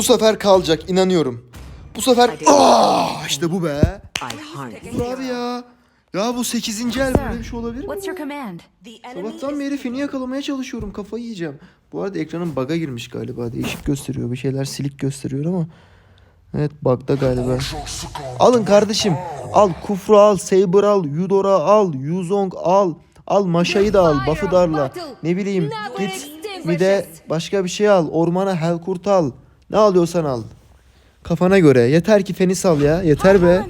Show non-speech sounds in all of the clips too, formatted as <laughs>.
Bu sefer kalacak inanıyorum. Bu sefer Aa, işte bu be. Dur abi ya. Ya bu 8. el böyle bir şey olabilir mi? Sabahtan beri fini yakalamaya çalışıyorum. Kafayı yiyeceğim. Bu arada ekranın bug'a girmiş galiba. Değişik gösteriyor. Bir şeyler silik gösteriyor ama. Evet bug'da galiba. Alın kardeşim. Al Kufru al. Saber al. Yudora al. Yuzong al. Al Maşa'yı da al. Buff'ı darla. Ne bileyim. Git bir de başka bir şey al. Ormana Helkurt al. Ne alıyorsan al. Kafana göre. Yeter ki Fenis al ya. Yeter be.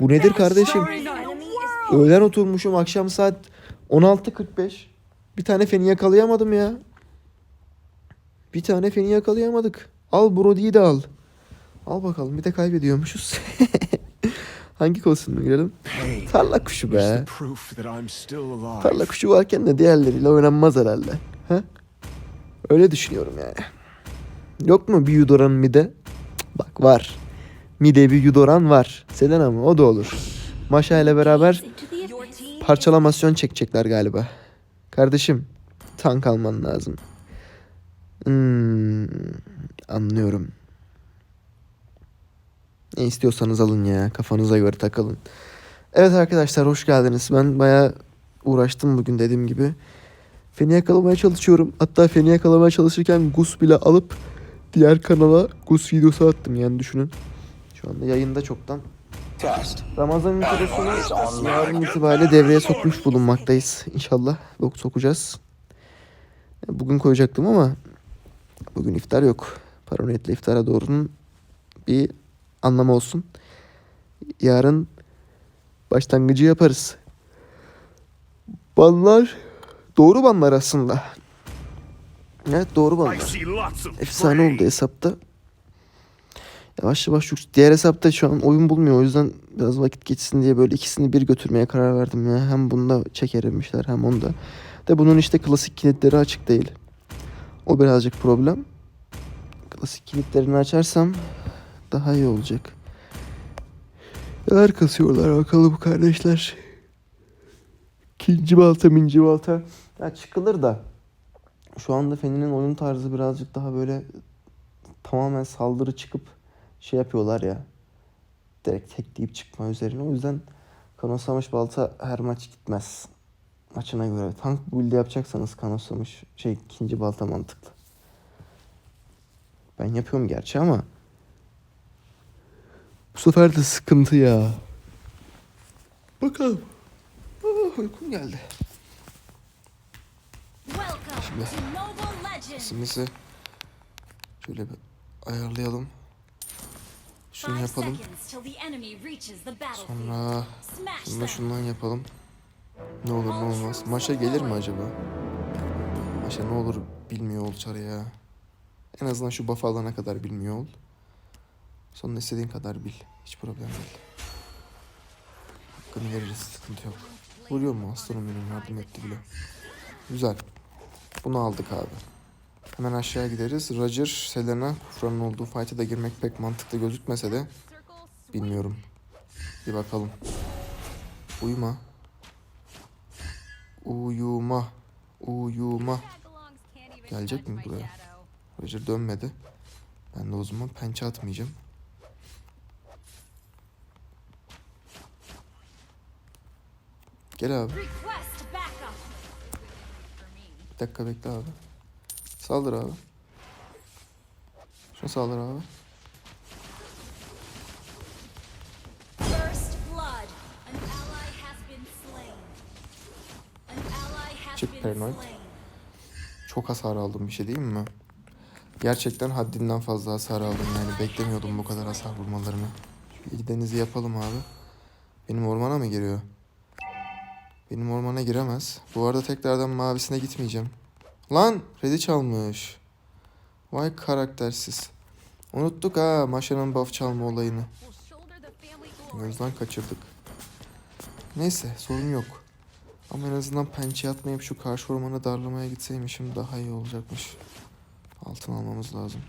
Bu nedir kardeşim? Öğlen oturmuşum akşam saat 16.45. Bir tane feni yakalayamadım ya. Bir tane feni yakalayamadık. Al Brody'yi de al. Al bakalım bir de kaybediyormuşuz. <laughs> Hangi kostümle girelim? Tarla kuşu be. Tarla kuşu varken de diğerleriyle oynanmaz herhalde. Ha? Öyle düşünüyorum yani. Yok mu bir Yudoran mide? Bak var. Mide bir Yudoran var. Selena mı? O da olur. Maşa ile beraber parçalamasyon çekecekler galiba. Kardeşim tank alman lazım. Hmm, anlıyorum. Ne istiyorsanız alın ya. Kafanıza göre takılın. Evet arkadaşlar hoş geldiniz. Ben bayağı uğraştım bugün dediğim gibi. Feni yakalamaya çalışıyorum. Hatta feni yakalamaya çalışırken Gus bile alıp diğer kanala Gus videosu attım yani düşünün. Şu anda yayında çoktan. Ramazan introsunu yarın itibariyle devreye sokmuş bulunmaktayız. İnşallah yok sokacağız. Bugün koyacaktım ama bugün iftar yok. Paranoidle iftara doğrunun bir anlamı olsun. Yarın başlangıcı yaparız. Banlar doğru banlar aslında. Evet doğru of Efsane oldu hesapta. Yavaş yavaş yük- diğer hesapta şu an oyun bulmuyor. O yüzden biraz vakit geçsin diye böyle ikisini bir götürmeye karar verdim ya. Hem bunda çekerimmişler hem onda. De bunun işte klasik kilitleri açık değil. O birazcık problem. Klasik kilitlerini açarsam daha iyi olacak. Neler kasıyorlar bakalım kardeşler. İkinci balta minci balta. Ya çıkılır da. Şu anda Feni'nin oyun tarzı birazcık daha böyle tamamen saldırı çıkıp şey yapıyorlar ya. Direkt tekleyip çıkma üzerine. O yüzden kanoslamış balta her maç gitmez. Maçına göre. Tank build yapacaksanız kanoslamış şey ikinci balta mantıklı. Ben yapıyorum gerçi ama bu sefer de sıkıntı ya. Bakalım. Ah, uykum geldi. Welcome to Mobile Legends. Simizi şöyle bir ayarlayalım. Şunu yapalım. Sonra şunu şundan yapalım. Ne olur ne olmaz. Maşa gelir mi acaba? Maşa ne olur bilmiyor ol çarı ya. En azından şu buff alana kadar bilmiyor ol. Sonra istediğin kadar bil. Hiç problem değil. Hakkını veririz. Sıkıntı yok. Vuruyor mu? Aslanım benim yardım etti bile. Güzel. Bunu aldık abi. Hemen aşağıya gideriz. Roger, Selena, Kufra'nın olduğu fight'a da girmek pek mantıklı gözükmese de bilmiyorum. Bir bakalım. Uyuma. Uyuma. Uyuma. Gelecek mi buraya? Roger dönmedi. Ben de o zaman pençe atmayacağım. Gel abi. Bir dakika bekle abi. Saldır abi. Şuna saldır abi. Çık paranoid. Çok hasar aldım bir şey değil mi? Gerçekten haddinden fazla hasar aldım yani beklemiyordum bu kadar hasar vurmalarını. Şu ilk yapalım abi. Benim ormana mı giriyor? Benim ormana giremez. Bu arada tekrardan mavisine gitmeyeceğim. Lan Red'i çalmış. Vay karaktersiz. Unuttuk ha Maşa'nın buff çalma olayını. Gözden kaçırdık. Neyse sorun yok. Ama en azından pençe atmayıp şu karşı ormanı darlamaya gitseymişim daha iyi olacakmış. Altın almamız lazım.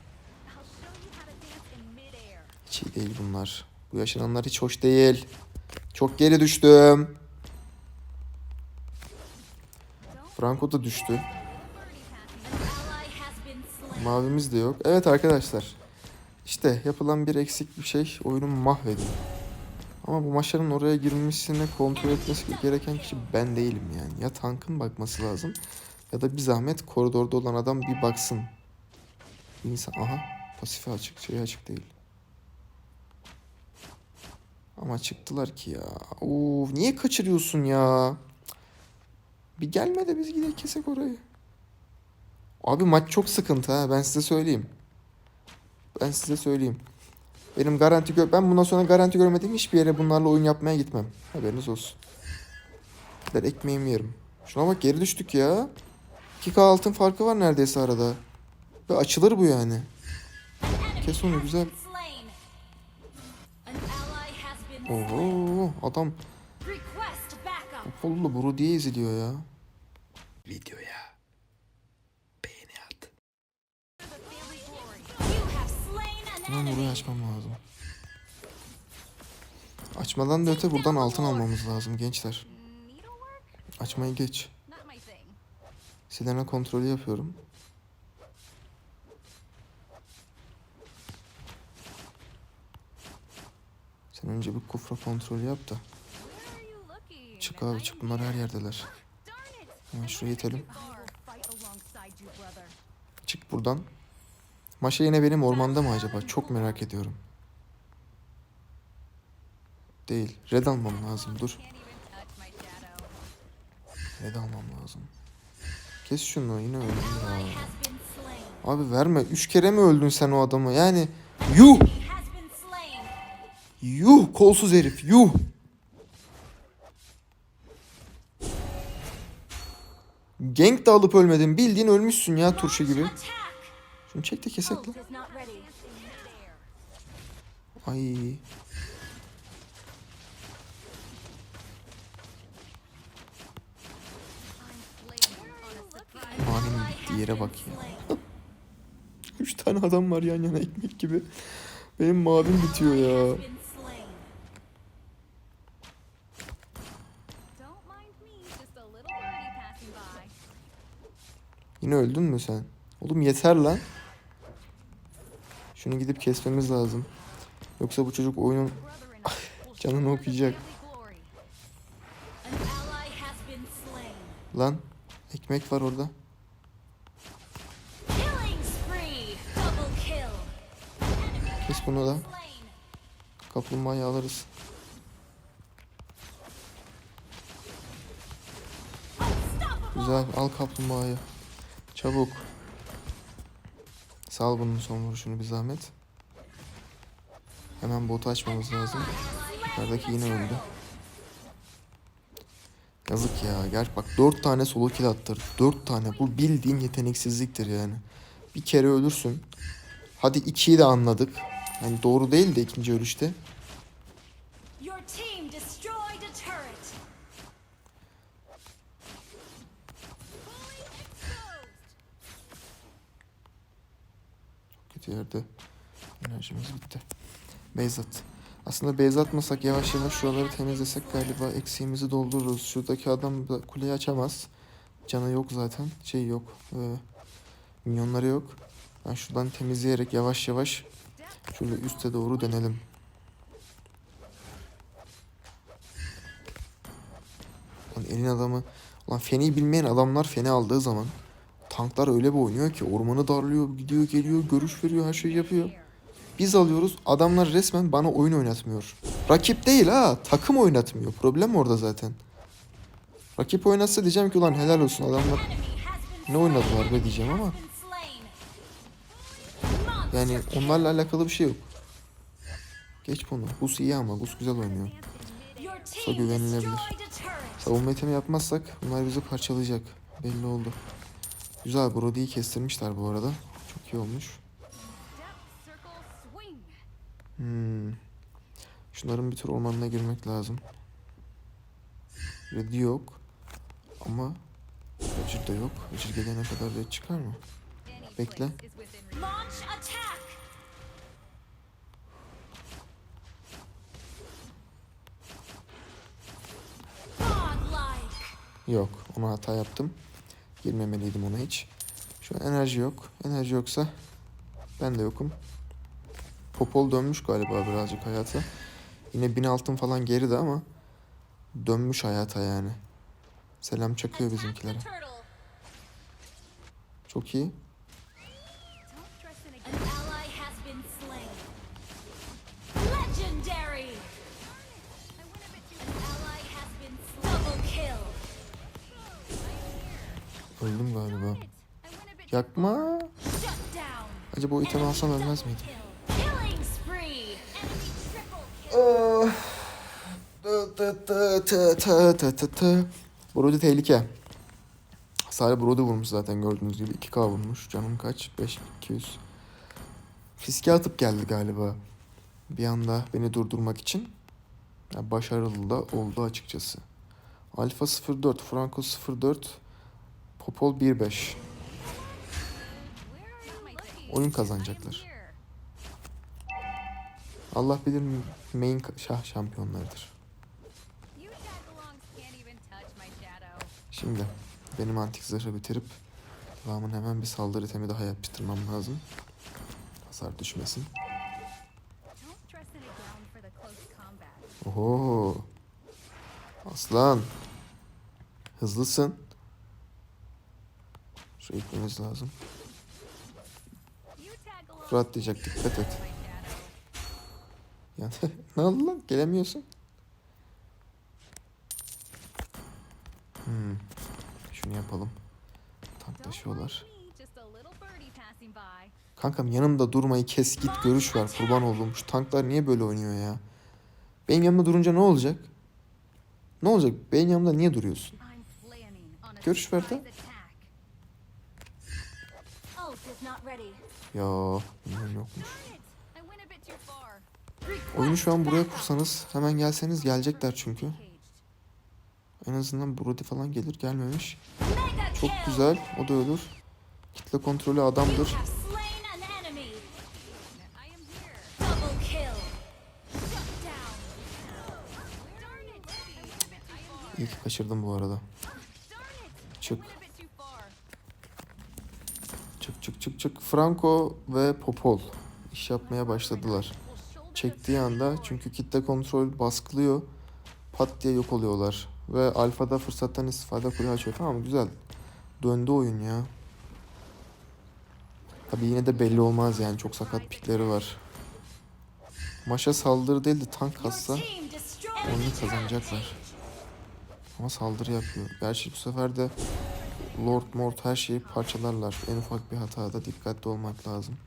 Hiç iyi değil bunlar. Bu yaşananlar hiç hoş değil. Çok geri düştüm. Franco da düştü. Mavimiz de yok. Evet arkadaşlar. İşte yapılan bir eksik bir şey oyunu mahvediyor. Ama bu maçların oraya girmesini kontrol etmesi gereken kişi ben değilim yani. Ya tankın bakması lazım ya da bir zahmet koridorda olan adam bir baksın. Bir aha pasifi açık şey açık değil. Ama çıktılar ki ya. Oo niye kaçırıyorsun ya? Bir gelme de biz gidelim kesek orayı. Abi maç çok sıkıntı ha ben size söyleyeyim. Ben size söyleyeyim. Benim garanti gör ben bundan sonra garanti görmediğim hiçbir yere bunlarla oyun yapmaya gitmem. Haberiniz olsun. Ben ekmeğimi yerim. Şuna bak geri düştük ya. 2K altın farkı var neredeyse arada. Ve açılır bu yani. Kes onu güzel. Oho adam. Apollo Buru diye izliyor ya. Videoya beğeni at. You have slain an Hemen enemy. burayı açmam lazım. Açmadan da öte buradan altın almamız lazım gençler. Açmayı geç. Silene kontrolü yapıyorum. Sen önce bir kufra kontrolü yap da. Çık abi çık bunlar her yerdeler. Hemen şuraya. Çık buradan. Maşa yine benim ormanda mı acaba? Çok merak ediyorum. Değil. Red almam lazım. Dur. Red almam lazım. Kes şunu yine öldüm ya. Abi verme. Üç kere mi öldün sen o adamı? Yani yuh! Yuh kolsuz herif yuh. Gank de alıp ölmedin. Bildiğin ölmüşsün ya turşu gibi. Şunu çek de kesek lan. Ay. Mavinin bittiği yere bak ya. <laughs> Üç tane adam var yan yana ekmek gibi. Benim mavim bitiyor ya. Yine öldün mü sen? Oğlum yeter lan. Şunu gidip kesmemiz lazım. Yoksa bu çocuk oyunun <laughs> canını okuyacak. Lan ekmek var orada. Kes bunu da. Kaplumbağayı alırız. Güzel al kaplumbağayı. Çabuk. Sal bunun son vuruşunu bir zahmet. Hemen botu açmamız lazım. Yukarıdaki yine öldü. Yazık ya. Gerçi bak 4 tane solo kill attırdı. 4 tane. Bu bildiğin yeteneksizliktir yani. Bir kere ölürsün. Hadi 2'yi de anladık. Yani doğru değil de ikinci ölüşte. Yerde enerjimiz bitti. Beyzat. Aslında base atmasak yavaş yavaş şuraları temizlesek galiba eksiğimizi doldururuz. Şuradaki adam da kuleyi açamaz. Canı yok zaten. Şey yok. E, minyonları yok. Ben şuradan temizleyerek yavaş yavaş şöyle üste doğru dönelim. Lan elin adamı... Lan feni bilmeyen adamlar feni aldığı zaman tanklar öyle bir oynuyor ki ormanı darlıyor, gidiyor geliyor, görüş veriyor, her şeyi yapıyor. Biz alıyoruz, adamlar resmen bana oyun oynatmıyor. Rakip değil ha, takım oynatmıyor. Problem orada zaten. Rakip oynatsa diyeceğim ki ulan helal olsun adamlar ne oynadılar be diyeceğim ama yani onlarla alakalı bir şey yok. Geç bunu. Gus iyi ama Gus güzel oynuyor. Team güvenilebilir. Savunma itemi yapmazsak bunlar bizi parçalayacak. Belli oldu. Güzel Brody'yi kestirmişler bu arada. Çok iyi olmuş. Hmm. Şunların bir tür ormanına girmek lazım. Red yok. Ama Roger da yok. Roger gelene kadar red çıkar mı? Bekle. Yok. Ona hata yaptım. Girmemeliydim ona hiç. Şu an enerji yok. Enerji yoksa ben de yokum. Popol dönmüş galiba birazcık hayata. Yine bin altın falan geride ama dönmüş hayata yani. Selam çakıyor bizimkilere. Çok iyi. Öldüm galiba. Yakma. Acaba o itemi alsam ölmez tı. Brody tehlike. Sadece Brody vurmuş zaten gördüğünüz gibi. 2K vurmuş. Canım kaç? 5200. Fiske atıp geldi galiba. Bir anda beni durdurmak için. Ya başarılı da oldu açıkçası. Alfa 04, Franco 04, Popol 15. Where are you looking? Oyun kazanacaklar. Allah bilir main şah şampiyonlarıdır. Şimdi benim antik zırhı bitirip devamını hemen bir saldırı itemi daha yapıştırmam lazım. Hasar düşmesin. Oho. Aslan. Hızlısın. Şuraya gitmemiz lazım. Diyecek dikkat et. Yani <laughs> ne oldu lan? Gelemiyorsun. Hmm. Şunu yapalım. Tanklaşıyorlar. Kankam yanımda durmayı kes git görüş ver kurban olduğum. Şu tanklar niye böyle oynuyor ya? Benim yanımda durunca ne olacak? Ne olacak? Benim yanımda niye duruyorsun? Görüş ver de. Ya bilmem yokmuş. Oyunu şu an buraya kursanız hemen gelseniz gelecekler çünkü. En azından Brody falan gelir gelmemiş. Çok güzel o da ölür. Kitle kontrolü adamdır. İyi ki kaçırdım bu arada. Çık çık çık çık çık. Franco ve Popol iş yapmaya başladılar. Çektiği anda çünkü kitle kontrol baskılıyor. Pat diye yok oluyorlar. Ve alfada fırsattan istifade kule açıyor. Tamam güzel. Döndü oyun ya. Tabi yine de belli olmaz yani. Çok sakat pikleri var. Maşa saldırı değil de tank kassa oyunu kazanacaklar. Ama saldırı yapıyor. Gerçi bu sefer de Lord Mort her şeyi parçalarlar. En ufak bir hatada dikkatli olmak lazım.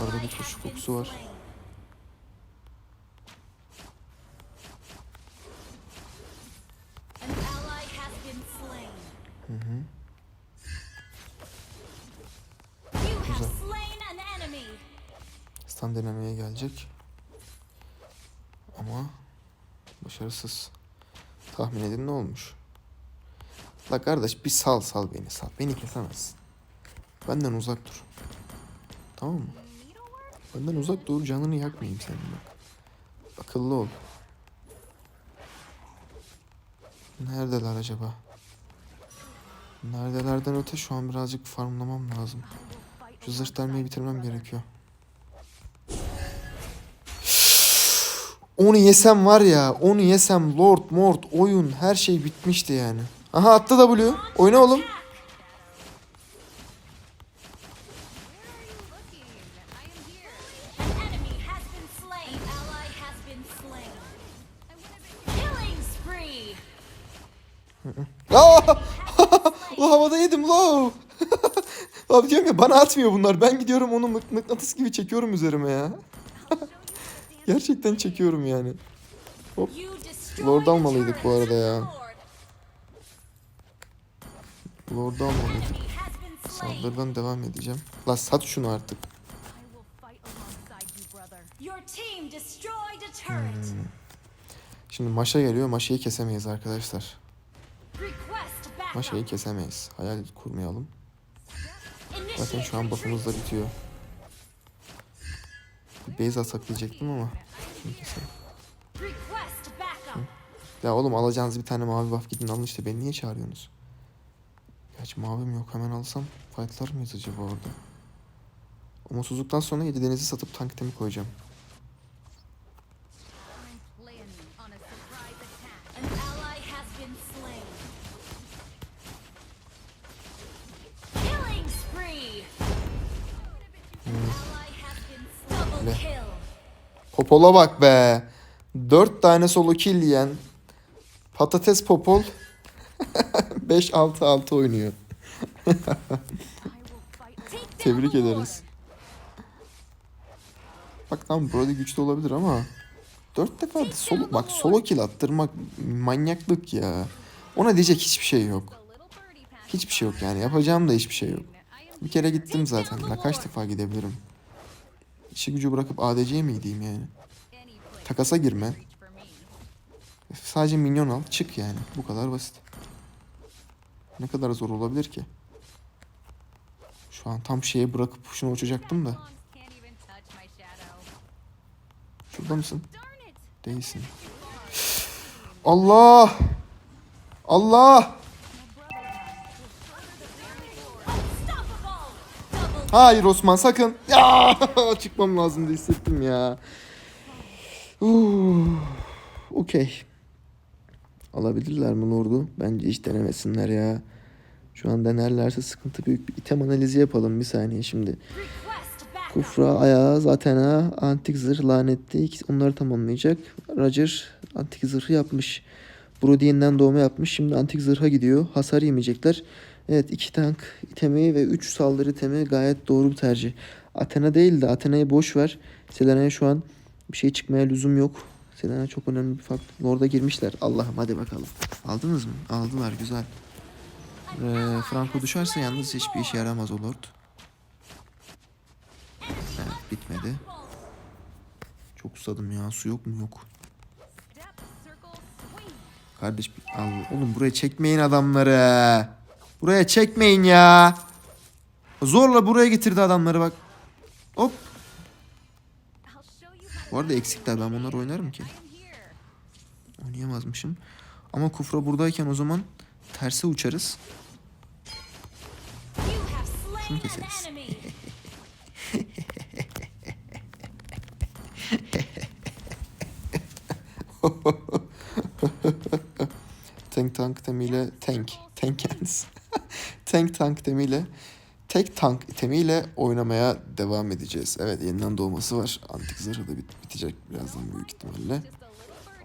Ally bir turşu kokusu var. Hı hı. Güzel. Stun denemeye gelecek. Ama başarısız. Tahmin edin ne olmuş? La kardeş bir sal sal beni sal. Beni kesemezsin. Benden uzak dur. Tamam mı? Benden uzak dur canını yakmayayım senin bak. Akıllı ol. Neredeler acaba? Neredelerden öte şu an birazcık farmlamam lazım. Şu zırh delmeyi bitirmem gerekiyor. Onu yesem var ya, onu yesem Lord, Mort, oyun her şey bitmişti yani. Aha attı W. Oyna oğlum. Lo <laughs> havada yedim lo. <laughs> Abi diyorum ya bana atmıyor bunlar. Ben gidiyorum onu mık- mıknatıs gibi çekiyorum üzerime ya. Gerçekten çekiyorum yani. Destroyed Lord almalıydık bu arada ya. Lord. Almalıydık. Saldırıdan devam edeceğim. La sat şunu artık. Hmm. Şimdi maşa geliyor. Maşayı kesemeyiz arkadaşlar. Maşayı kesemeyiz. Hayal kurmayalım. Zaten şu an buff'ımız da bitiyor. Atak diyecektim ama. Ya oğlum alacağınız bir tane mavi buff gidin alın işte. Beni niye çağırıyorsunuz? Gerçi mavim yok. Hemen alsam fightlar mıyız acaba orada? Umutsuzluktan sonra gece denizi satıp tank itemi koyacağım. Popol'a bak be. 4 tane solo kill yiyen patates Popol <laughs> 5-6-6 oynuyor. <laughs> Tebrik ederiz. Bak tamam Brody güçlü olabilir ama 4 defa solo, bak solo kill attırmak manyaklık ya. Ona diyecek hiçbir şey yok. Hiçbir şey yok yani. Yapacağım da hiçbir şey yok. Bir kere gittim zaten. Daha kaç defa gidebilirim? İşi gücü bırakıp ADC'ye mi gideyim yani? Takasa girme. Sadece minyon al. Çık yani. Bu kadar basit. Ne kadar zor olabilir ki? Şu an tam şeye bırakıp şunu uçacaktım da. Şurada mısın? Değilsin. Allah! Allah! Hayır Osman sakın. Ya! <laughs> Çıkmam lazım diye hissettim ya. Okey. Alabilirler mi Lord'u? Bence hiç denemesinler ya. Şu an denerlerse sıkıntı büyük. Bir item analizi yapalım bir saniye şimdi. Kufra, Ayaz, Athena, Antik Zırh, Lanetli. Onları tamamlayacak. Roger Antik Zırhı yapmış. Brody yeniden doğma yapmış. Şimdi Antik Zırh'a gidiyor. Hasar yemeyecekler. Evet iki tank itemi ve 3 saldırı itemi gayet doğru bir tercih. Athena değil de Athena'yı boş ver. Selena'ya şu an bir şey çıkmaya lüzum yok. Selena çok önemli bir faktör. Lord'a girmişler. Allah'ım hadi bakalım. Aldınız mı? Aldılar güzel. Ee, Franco düşerse yalnız hiçbir işe yaramaz o Lord. Evet bitmedi. Çok susadım ya. Su yok mu? Yok. Kardeş bir- al. Oğlum buraya çekmeyin adamları. Buraya çekmeyin ya. Zorla buraya getirdi adamları bak. Hop. Bu arada eksikler. Ben bunları oynarım ki. Oynayamazmışım. Ama Kufra buradayken o zaman terse uçarız. Şunu keseriz. <laughs> Tank tank temiyle tank. Tank yalnız. <laughs> tank tank temiyle tek tank temiyle oynamaya devam edeceğiz. Evet yeniden doğması var. Antik zırhı da bit- bitecek birazdan büyük ihtimalle.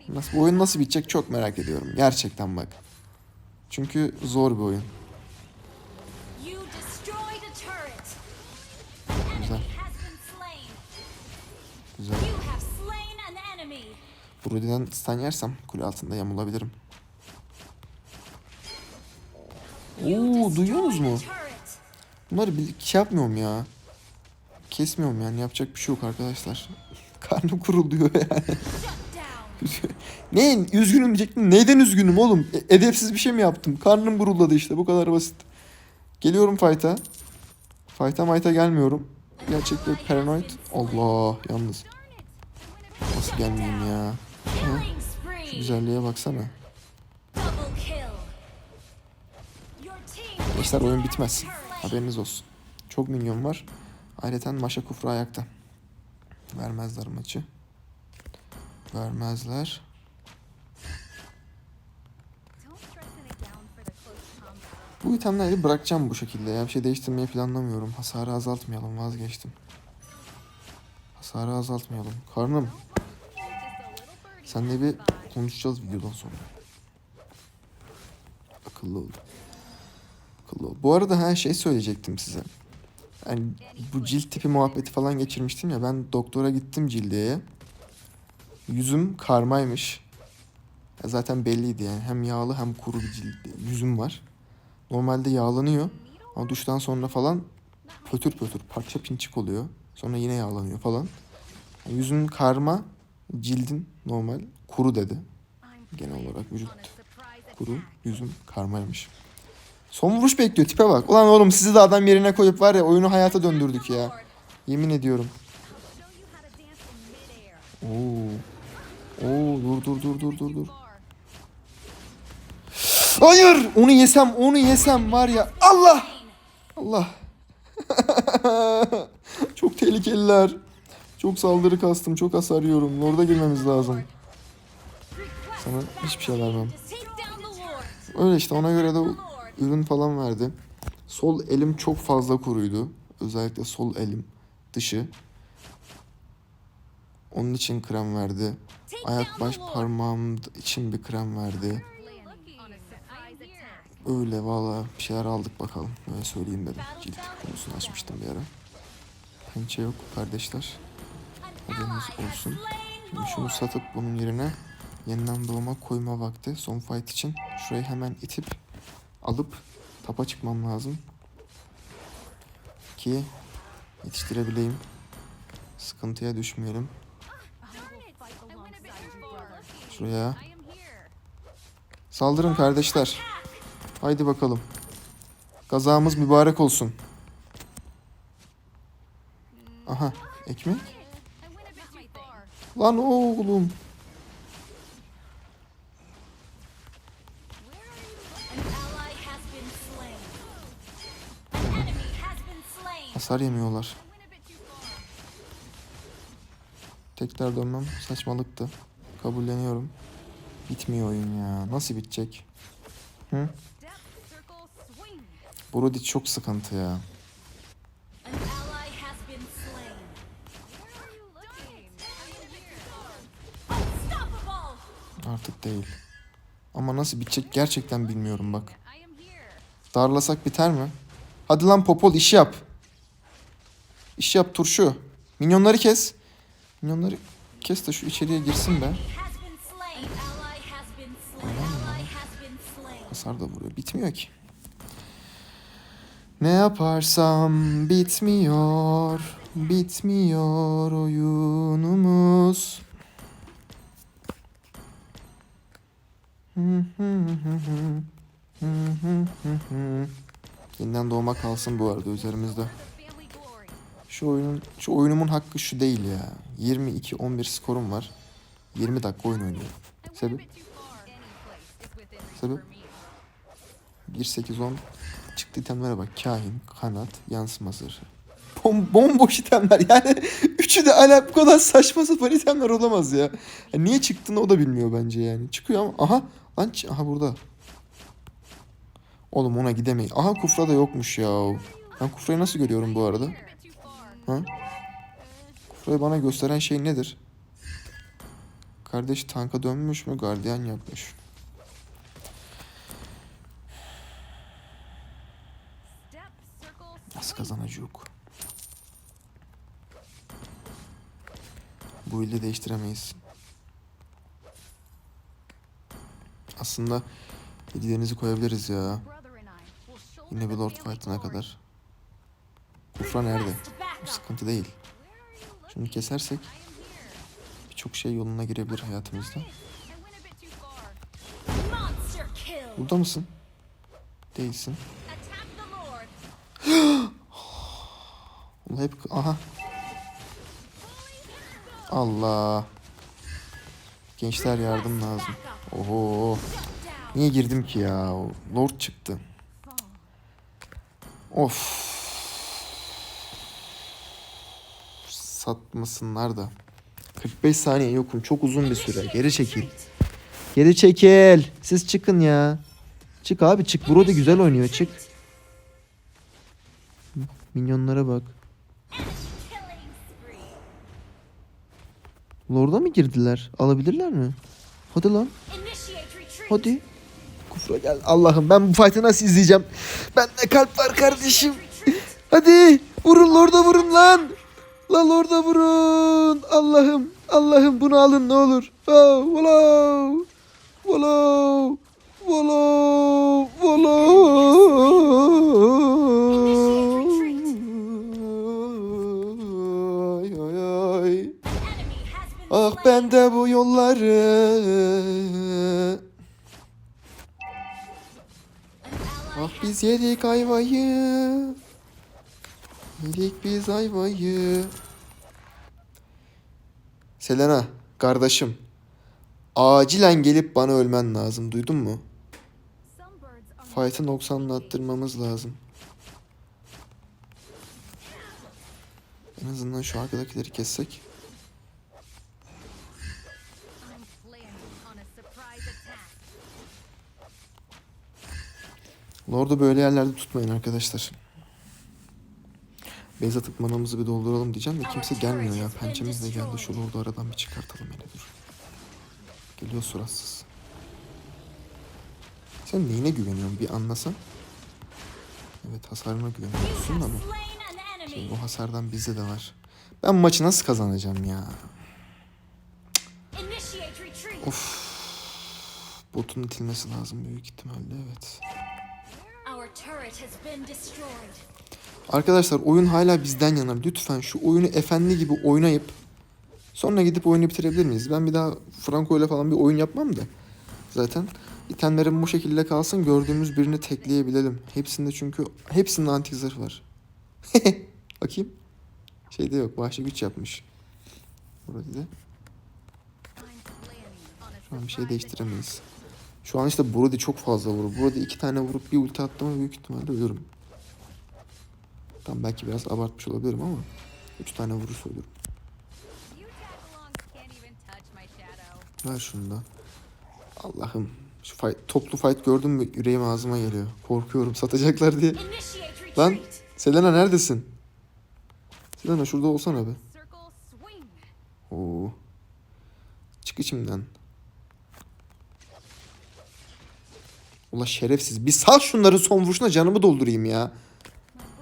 Nasıl, bu oyun nasıl bitecek çok merak ediyorum. Gerçekten bak. Çünkü zor bir oyun. Güzel. Güzel. Brody'den stun yersem kule altında yamulabilirim. Oo duyuyorsunuz mu? Bunları bir şey yapmıyorum ya. Kesmiyorum yani yapacak bir şey yok arkadaşlar. <laughs> Karnım kuruluyor yani. <laughs> Ne üzgünüm diyecektim. Neyden üzgünüm oğlum? E- edepsiz bir şey mi yaptım? Karnım guruldadı işte bu kadar basit. Geliyorum fight'a. Fight'a mayta gelmiyorum. Gerçekten paranoid. Allah yalnız. Nasıl gelmeyeyim ya? Killing Şu güzelliğe baksana. Gençler oyun bitmez. Haberiniz olsun. Çok minyon var. Ayrıca Maşa Kufra ayakta. Vermezler maçı. Vermezler. Bu itemleri bırakacağım bu şekilde ya. Bir şey değiştirmeyi planlamıyorum. Hasarı azaltmayalım. Vazgeçtim. Hasarı azaltmayalım. Karnım. Seninle bir konuşacağız videodan sonra. Akıllı ol. Akıllı ol. Bu arada her şey söyleyecektim size. Yani bu cilt tipi muhabbeti falan geçirmiştim ya. Ben doktora gittim cildiyeye. Yüzüm karmaymış. Ya zaten belliydi yani. Hem yağlı hem kuru bir cilt, yüzüm var. Normalde yağlanıyor. Ama duştan sonra falan pötür pötür parça pinçik oluyor. Sonra yine yağlanıyor falan. Yani yüzün karma, cildin normal kuru dedi. Genel olarak vücut kuru, yüzüm karmaymış. Son vuruş bekliyor tipe bak. Ulan oğlum sizi de adam yerine koyup var ya oyunu hayata döndürdük ya. Yemin ediyorum. Oo. Oo dur dur dur dur dur dur. Hayır! Onu yesem, onu yesem var ya. Allah! Allah. <laughs> Çok tehlikeliler. Çok saldırı kastım. Çok hasar yiyorum. Lord'a girmemiz lazım. Sana hiçbir şey vermem. Öyle işte ona göre de. Ürün falan verdi. Sol elim çok fazla kuruydu. Özellikle sol elim dışı. Onun için krem verdi. Ayak baş parmağım için bir krem verdi. Öyle valla bir şeyler aldık bakalım. Öyle söyleyeyim dedim. Cilt konusunu açmıştım bir ara. Pençe yok kardeşler. Haberiniz olsun. Şimdi şunu satıp bunun yerine yeniden doğuma koyma vakti. Son fight için şurayı hemen itip alıp tapa çıkmam lazım. Ki yetiştirebileyim. Sıkıntıya düşmeyelim. Şuraya. Saldırın kardeşler. Haydi bakalım. Gazamız mübarek olsun. Aha ekmek. Lan oğlum. Hasar yemiyorlar. Tekrar dönmem saçmalıktı. Kabulleniyorum. Bitmiyor oyun ya. Nasıl bitecek? Hı? Brody çok sıkıntı ya. Artık değil. Ama nasıl bitecek gerçekten bilmiyorum bak. Darlasak biter mi? Hadi lan Popol iş yap. İş yap turşu. Minyonları kes. Minyonları kes de şu içeriye girsin be. Hasar da vuruyor. Bitmiyor ki. Ne yaparsam bitmiyor. Bitmiyor oyunumuz. Yeniden doğma kalsın bu arada üzerimizde. Şu oyunun şu oyunumun hakkı şu değil ya. 22-11 skorum var. 20 dakika oyun oynuyorum. Sebep? Sebep? 1-8-10 çıktı itemlere bak. Kahin, kanat, yansıma. Bom, bomboş itemler yani. <laughs> Üçü de ala bu kadar saçma sapan itemler olamaz ya. Ya niye çıktığını o da bilmiyor bence yani. Çıkıyor ama aha lan aha burada. Oğlum ona gidemeyiz. Aha kufra da yokmuş ya. Ben kufrayı nasıl görüyorum bu arada? Ha? Kufrayı bana gösteren şey nedir? Kardeş tanka dönmüş mü? Gardiyan yapmış. Nasıl kazanacak? Bu ili değiştiremeyiz. Aslında hediyelerinizi koyabiliriz ya. Yine bir Lord Fight'ına kadar. Kufra nerede? Sıkıntı değil. Şunu kesersek birçok şey yoluna girebilir hayatımızda. Burada mısın? Değilsin. <gasps> Ulan hep aha. Allah. Gençler yardım lazım. Oho. Niye girdim ki ya? Lord çıktı. Of. Satmasınlar da. 45 saniye yokum. Çok uzun bir süre. Geri çekil. Geri çekil. Siz çıkın ya. Çık abi çık. Brody güzel oynuyor. Çık. Minyonlara bak. Lord'a mı girdiler? Alabilirler mi? Hadi lan. Hadi. Kufra gel. Allah'ım ben bu fight'ı nasıl izleyeceğim? Bende kalp var kardeşim. Hadi. Vurun Lord'a vurun lan. Lan Lord'a vurun. Allah'ım. Allah'ım bunu alın ne olur. Oh, wow. Wow. Wow. Wow. Ah ben de bu yolları Ah biz yedik ayvayı Yedik biz ayvayı Selena kardeşim Acilen gelip bana ölmen lazım duydun mu? Fight'ı noksanlattırmamız lazım En azından şu arkadakileri kessek. Lord'u böyle yerlerde tutmayın arkadaşlar. Beyz atıp manamızı bir dolduralım diyeceğim de kimse gelmiyor ya. Pençemiz de geldi. Şu Lord'u aradan bir çıkartalım hele dur. Geliyor suratsız. Sen neyine güveniyorsun bir anlasan. Evet hasarına güveniyorsun enemy. Şey, o hasardan bizde de var. Ben maçı nasıl kazanacağım ya? Of. Botun itilmesi lazım büyük ihtimalle evet. Arkadaşlar oyun hala bizden yana. Lütfen şu oyunu efendi gibi oynayıp sonra gidip oyunu bitirebilir miyiz? Ben bir daha Franco ile falan bir oyun yapmam da. Zaten itemlerim bu şekilde kalsın gördüğümüz birini tekleyebilelim. Hepsinde çünkü hepsinde antik zırh var. <laughs> Bakayım. Şeyde yok. Vahşi güç yapmış. Burada da. Şu an bir şey değiştiremeyiz. Şu an işte Brody çok fazla vurur. Brody iki tane vurup bir ulti attı mı büyük ihtimalle ölürüm. Tam belki biraz abartmış olabilirim ama üç tane vurursa ölürüm. Ver şunu da. Allah'ım. Şu fight, toplu fight gördüm mü yüreğim ağzıma geliyor. Korkuyorum satacaklar diye. Lan Selena neredesin? Selena şurada. Circle swing. Oo. Çık içimden. Ula şerefsiz. Bir sal şunları son vuruşuna canımı doldurayım ya.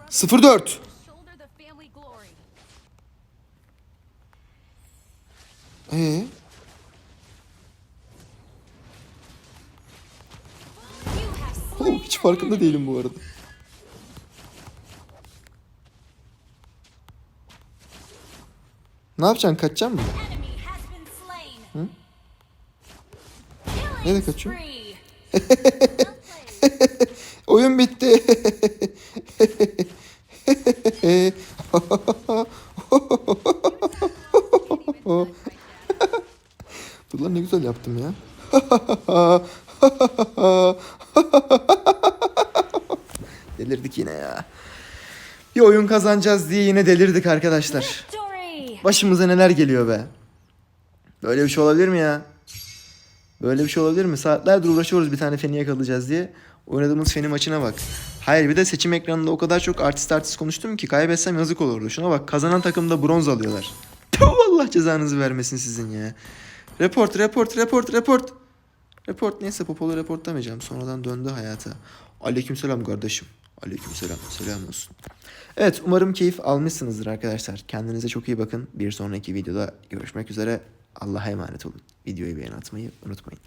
My brother 04. shoulder the family glory. Ee, oğlum hiç farkında değilim bu arada. Ne yapacaksın? Kaçacaksın mı? slain. Nereye kaçıyor? <laughs> Oyun bitti. <laughs> <laughs> Dur lan ne güzel yaptım ya. <laughs> delirdik yine ya. Bir oyun kazanacağız diye yine delirdik arkadaşlar. Başımıza neler geliyor be. Böyle bir şey olabilir mi ya? Böyle bir şey olabilir mi? Saatlerdir uğraşıyoruz bir tane feni yakalayacağız diye. Oynadığımız feni maçına bak. Hayır bir de seçim ekranında o kadar çok artist artist konuştum ki kaybetsem yazık olurdu. Şuna bak kazanan takımda bronz alıyorlar. <laughs> Tüh, Allah cezanızı vermesin sizin ya. Report, report, report, report. Report neyse Popolu reportlamayacağım. Sonradan döndü hayata. Aleykümselam kardeşim. Aleykümselam. Selam olsun. Evet umarım keyif almışsınızdır arkadaşlar. Kendinize çok iyi bakın. Bir sonraki videoda görüşmek üzere. Allah'a emanet olun. Videoyu beğen atmayı unutmayın.